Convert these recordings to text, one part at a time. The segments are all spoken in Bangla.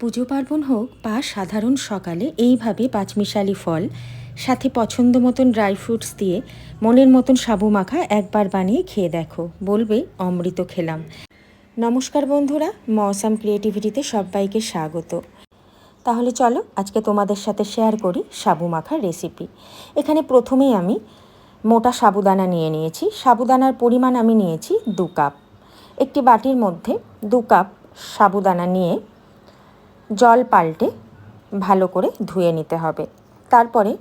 পুজো পার্বণ হোক বা সাধারণ সকালে এইভাবে পাঁচমিশালি ফল, সাথে পছন্দ মতন ড্রাই ফ্রুটস দিয়ে মনের মতন সাবু মাখা একবার বানিয়ে খেয়ে দেখো, বলবে অমৃত খেলাম। নমস্কার বন্ধুরা মৌসাম ক্রিয়েটিভিটিতে সবাইকে স্বাগত। তাহলে চলো, আজকে তোমাদের সাথে শেয়ার করি সাবু মাখার রেসিপি। এখানে প্রথমেই আমি মোটা সাবুদানা নিয়ে নিয়েছি। সাবুদানার পরিমাণ আমি নিয়েছি দু কাপ। একটি বাটির মধ্যে দু কাপ সাবুদানা নিয়ে জল পাল্টে ভালো করে ধুয়ে নিতে হবে। তারপরে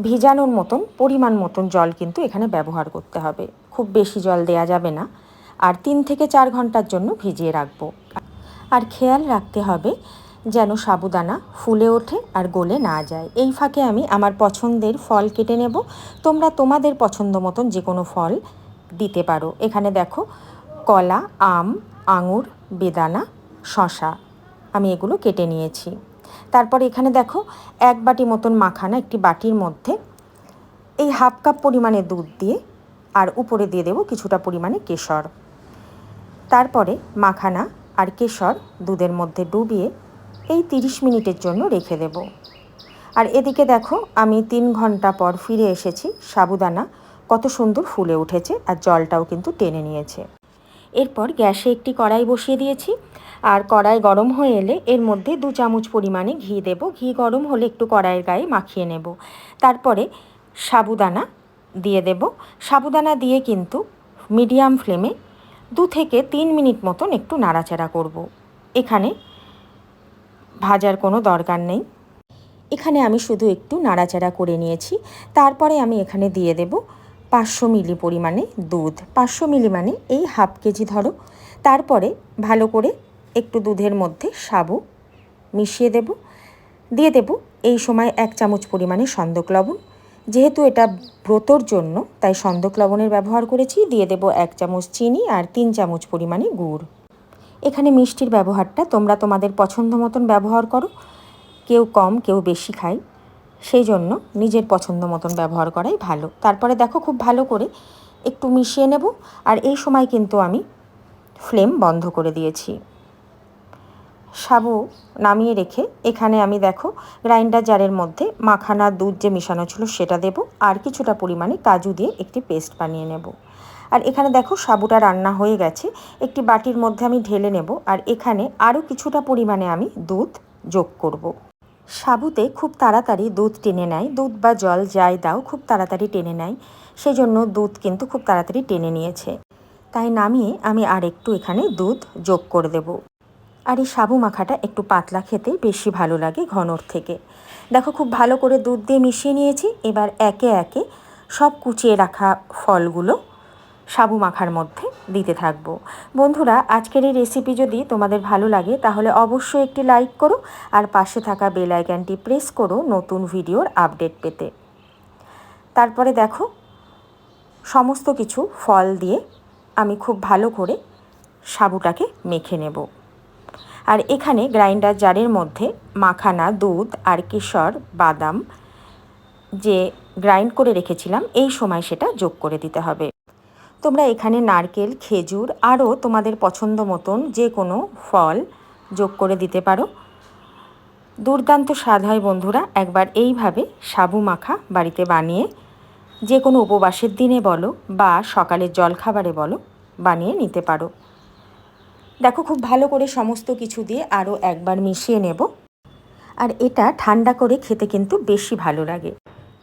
ভিজানোর মতন, পরিমাণ মতন জল কিন্তু এখানে ব্যবহার করতে হবে। খুব বেশি জল দেয়া যাবে না। আর তিন থেকে চার ঘণ্টার জন্য ভিজিয়ে রাখব। আর খেয়াল রাখতে হবে যেন সাবুদানা ফুলে ওঠে আর গলে না যায়। এই ফাঁকে আমি আমার পছন্দের ফল কেটে নেব। তোমরা তোমাদের পছন্দ মতন যে কোনো ফল দিতে পারো। এখানে দেখো, কলা, আম, আঙুর, বেদানা শশা আমি এগুলো কেটে নিয়েছি। তারপর এখানে দেখো, এক বাটি মতন মাখানা একটি বাটির মধ্যে। এই হাফ কাপ পরিমাণে দুধ দিয়ে, আর উপরে দিয়ে দেবো কিছুটা পরিমাণে কেশর। তারপরে মাখানা আর কেশর দুধের মধ্যে ডুবিয়ে এই তিরিশ মিনিটের জন্য রেখে দেব। আর এদিকে দেখো, আমি তিন ঘণ্টা পর ফিরে এসেছি, সাবুদানা। কত সুন্দর ফুলে উঠেছে, আর জলটাও কিন্তু টেনে নিয়েছে। এরপর গ্যাসে একটি কড়াই বসিয়ে দিয়েছি। আর কড়াই গরম হয়ে এলে এর মধ্যে দু চামচ পরিমাণে ঘি দেব। ঘি গরম হলে একটু কড়াইয়ের গায়ে মাখিয়ে নেব। তারপরে সাবুদানা দিয়ে দেব। সাবুদানা দিয়ে কিন্তু মিডিয়াম ফ্লেমে দু থেকে তিন মিনিট মতন একটু নাড়াচাড়া করব। এখানে ভাজার কোনো দরকার নেই। এখানে আমি শুধু একটু নাড়াচাড়া করে নিয়েছি। তারপরে আমি এখানে দিয়ে দেব পাঁচশো মিলি পরিমাণে দুধ, পাঁচশো মিলি মানে এই হাফ কেজি ধরো। তারপরে ভালো করে একটু দুধের মধ্যে সাবু মিশিয়ে দেব। দিয়ে দেব এই সময় এক চামচ পরিমাণে সন্দক লবণ। যেহেতু এটা ব্রতর জন্য, তাই সন্দক লবণের ব্যবহার করেছি। দিয়ে দেব এক চামচ চিনি আর তিন চামচ পরিমাণে গুড়। এখানে মিষ্টির ব্যবহারটা তোমরা তোমাদের পছন্দ মতন ব্যবহার করো। কেউ কম, কেউ বেশি খায়। সেই জন্য নিজের পছন্দ মতন ব্যবহার করাই ভালো। তারপরে দেখো খুব ভালো করে একটু মিশিয়ে নেব আর এই সময় কিন্তু আমি ফ্লেম বন্ধ করে দিয়েছি। সাবু নামিয়ে রেখে এখানে আমি দেখো গ্রাইন্ডার জারের মধ্যে মাখানা দুধ যে মেশানো ছিল সেটা দেব আর কিছুটা পরিমাণে কাজু দিয়ে একটি পেস্ট বানিয়ে নেব। আর এখানে দেখো সাবুটা রান্না হয়ে গেছে, একটি বাটির মধ্যে আমি ঢেলে নেব আর এখানে আরও কিছুটা পরিমাণে আমি দুধ যোগ করব। সাবুতে খুব তাড়াতাড়ি দুধ টেনে নেয়। দুধ বা জল যাই দাও, খুব তাড়াতাড়ি টেনে নেয়। সেই জন্য দুধ কিন্তু খুব তাড়াতাড়ি টেনে নিয়েছে। তাই নামিয়ে আমি আর একটু এখানে দুধ যোগ করে দেব। আর এই সাবু মাখাটা একটু পাতলা খেতে বেশি ভালো লাগে ঘনর থেকে। দেখো খুব ভালো করে দুধ দিয়ে মিশিয়ে নিয়েছি। এবার একে একে সব কুচিয়ে রাখা ফলগুলো সাবু মাখার মধ্যে দিতে থাকব। বন্ধুরা, আজকের এই রেসিপি যদি তোমাদের ভালো লাগে, তাহলে অবশ্যই একটি লাইক করো আর পাশে থাকা বেল আইকনটি প্রেস করো নতুন ভিডিওর আপডেট পেতে। তারপরে দেখো, সমস্ত কিছু ফল দিয়ে আমি খুব ভালো করে সাবুটাকে মেখে নেব। আর এখানে গ্রাইন্ডার জারের মধ্যে মাখানা দুধ আর কেশর, বাদাম যে গ্রাইন্ড করে রেখেছিলাম, এই সময় সেটা যোগ করে দিতে হবে। তোমরা এখানে নারকেল, খেজুর আরও তোমাদের পছন্দ মতন যে কোনো ফল যোগ করে দিতে পারো। দুর্দান্ত স্বাদ হয় বন্ধুরা, একবার এইভাবে সাবু মাখা বাড়িতে বানিয়ে যে কোনো উপবাসের দিনে বলো বা সকালের জলখাবারে বলো বানিয়ে নিতে পারো। দেখো খুব ভালো করে সমস্ত কিছু দিয়ে আরও একবার মিশিয়ে নেব। আর এটা ঠান্ডা করে খেতে কিন্তু বেশি ভালো লাগে।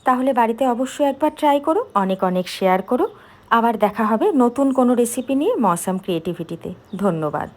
তাহলে বাড়িতে অবশ্যই একবার ট্রাই করো, অনেক অনেক শেয়ার করো। আবার দেখা হবে নতুন কোনো রেসিপি নিয়ে মৌসাম ক্রিয়েটিভিটিতে ধন্যবাদ।